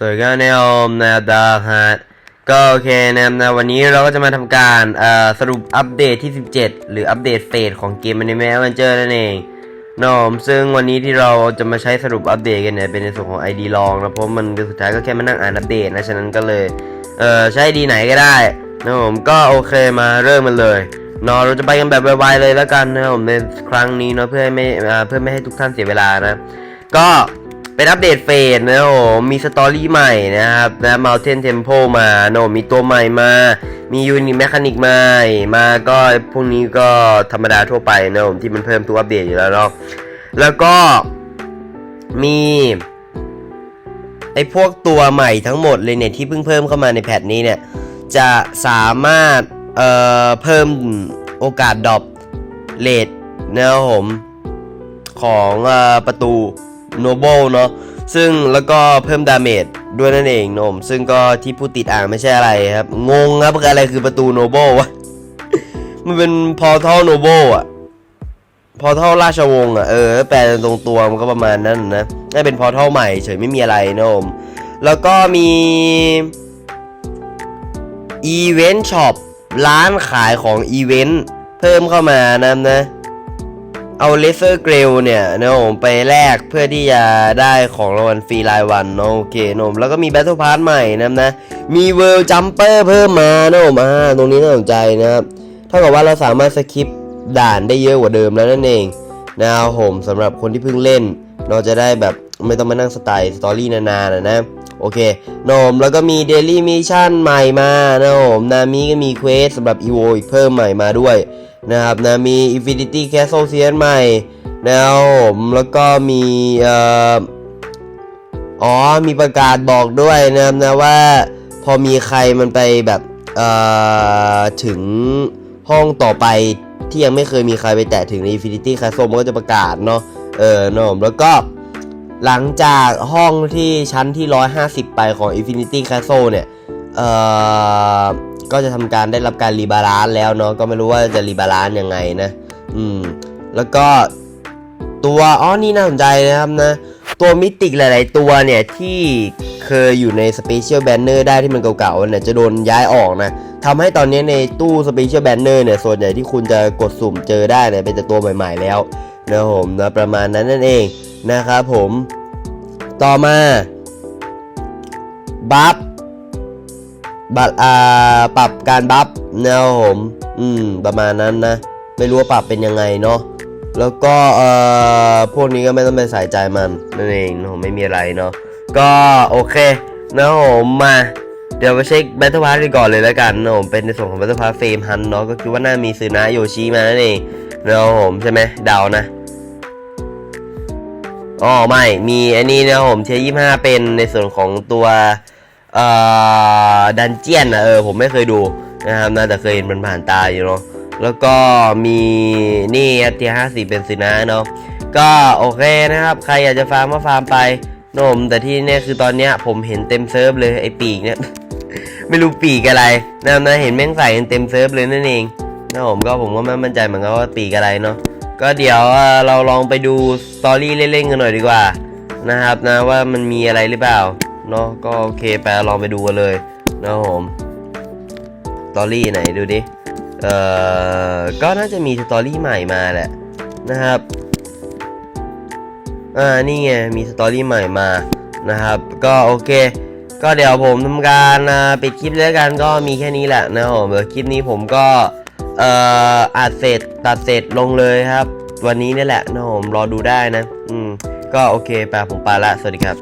สวัสดีครับแนวนาดาฮะก็โอเคนะครับนะวันนี้เราก็จะมาทำการสรุปอัปเดตที่ 17 หรืออัปเดตเฟสของเกม Anime Adventure นั่นเองนอมซึ่งวันนี้ที่เราจะมาใช้สรุปอัปเดตกันเนี่ยเป็นในส่วนของ ID ลองนะเพราะมันสุดท้ายก็แค่มานั่งอ่านอัปเดตนะฉะนั้นก็เลยเออใช้ ID ไหนก็ได้นะผมก็โอเคมาเริ่มมันเลยนาะเราจะไปกันแบบไวๆเลยแล้วกันนะผมในครั้งนี้เนาะเพื่อไม่เพื่อไม่ให้ทุกท่านเสียเวลานะก็ เป็นอัปเดตเฟสนะโอ้มีสตอรี่ใหม่นะครับนะ Mountain Temple มาโนมีตัวใหม่มา มียูนิตแมคานิกใหม่มาก็พวกนี้ก็ธรรมดาทั่วไปนะผมที่มันเพิ่มทุกอัปเดตอยู่แล้วเนาะแล้วก็มีไอ้พวกตัวใหม่ทั้งหมดเลยเนี่ยที่เพิ่งเพิ่มเข้ามาในแพทนี้เนี่ย จะสามารถเอ่อเพิ่มโอกาสดรอปเลทนะครับผมของอประตู โนเบิลเนาะซึ่งแล้วก็เพิ่มดาเมจด้วยนั่นเองนม ซึ่งก็ที่ผู้ติดอ่านไม่ใช่อะไรครับ งงครับอะไรคือประตูโนเบิลวะ มันเป็นพอทัลโนเบิลอะพอทัลราชวงศ์อะเออ แปลตรงตัวมันก็ประมาณนั้นนะได้เป็นพอทัลใหม่เฉยไม่มีอะไรนม แล้วก็มีอีเวนต์ช็อปร้านขายของอีเวนต์เพิ่มเข้ามานะนะ เอาเลเซอร์เกรลเนี่ยนะผมไปแลกเพื่อที่จะได้ของรางวัลฟรีรายวันเนอะโอเคนะผมแล้วก็มีแบทเทิลพาร์ทใหม่นะนะ มีเวิลด์จัมเปอร์เพิ่มมานะผมอ่าตรงนี้น่าสนใจนะครับเท่ากับว่าเราสามารถสคิปด่านได้เยอะกว่าเดิมแล้วนั่นเองนะครับผมสำหรับคนที่เพิ่งเล่น เราจะได้แบบไม่ต้องมานั่งสไตล์สตอรี่นานๆนะนะ โอเคนะผมแล้วก็มีเดลี่มิชชั่นใหม่มานะผมนามิก็มีเควสสำหรับอีโวอีกเพิ่มใหม่มาด้วยนะครับนะมี Infinity Castle เซียนใหม่นะครับผมแล้วก็มีเอ่ออ๋อมีประกาศบอกด้วยนะครับนะว่าพอมีใครมันไปแบบเอ่อถึงห้องต่อไปที่ยังไม่เคยมีใครไปแตะถึงใน Infinity Castle มันก็จะประกาศเนาะเออเนอะแล้วก็ หลังจากห้องที่ชั้นที่ 150 ไปของ Infinity Castle เนี่ย เอ่อ ก็จะทำการได้รับการรีบาลานซ์แล้วเนาะ ก็ไม่รู้ว่าจะรีบาลานซ์ยังไงนะ อืม แล้วก็ตัวอ๋อนี่น่าสนใจนะครับนะ ตัวมิติกหลาย ๆ ตัวเนี่ย ที่เคยอยู่ในสเปเชียลแบนเนอร์ได้ที่มันเก่าๆเนี่ยจะโดนย้ายออกนะทำให้ตอนนี้ในตู้สเปเชียลแบนเนอร์เนี่ยส่วนใหญ่ที่คุณจะกดสุ่มเจอได้เนี่ยเป็นแต่ตัวใหม่ ๆ แล้วนะครับผมนะประมาณนั้นนั่นเอง นะครับผม ต่อมาบัฟบัตอ่าปรับการบัฟนะครับผม อืม ประมาณนั้นนะ ไม่รู้ว่าปรับเป็นยังไงเนาะ แล้วก็เอ่อพวกนี้ก็ไม่ต้องไปใส่ใจมันนั่นเองนะผมไม่มีอะไรเนาะ ก็โอเคนะผมมาเดี๋ยวไปเช็ค Battle Pass กันก่อนเลยแล้วกันนะผมเป็นในส่วนของ Battle Pass เฟรมฮันเนาะก็คิดว่าน่ามีซือนะโยชิมานั่นเองนะผมใช่ไหมเดานะ อ๋อไม่มีอันนี้นะผมเทียยี่ห้าเป็นในส่วนของตัวเอ่อดันเจียนนะเออผมไม่เคยดูนะครับน่าจะเคยเห็นมันผ่านตาอยู่เนาะแล้วก็มีนี่เทียห้าสี่เป็นสินะเนาะก็โอเคนะครับ ใครอยากจะฟาร์มก็ฟาร์มไปนมแต่ที่เนี่ยคือตอนเนี้ยผมเห็นเต็มเซิร์ฟเลยไอ้ปีกเนี่ยไม่รู้ปีกอะไรนะครับนะเห็นแม่งใส่กันเต็มเซิร์ฟเลยนั่นเองนะผมก็ผมก็ไม่มั่นใจเหมือนกันว่าปีกอะไรเนาะ ก็เดี๋ยวเราลองไปดูสตอรี่เล่นๆกันหน่อยดีกว่านะครับนะว่ามันมีอะไรหรือเปล่าเนาะก็โอเคไปลองไปดูกันเลยนะครับผมสตอรี่ไหนดูดิเอ่อก็น่าจะมีสตอรี่ใหม่มาแหละนะครับอ่านี่ไงมีสตอรี่ใหม่มานะครับก็โอเค ก็เดี๋ยวผมทำการปิดคลิปแล้วกันก็มีแค่นี้แหละนะครับผมเดี๋ยวคลิปนี้ผมก็ เอ่ออัดเสร็จตัดเสร็จลงเลยครับ วันนี้นี่แหละนะผมรอดูได้นะ อืม ก็โอเคไปผมไปละ สวัสดีครับ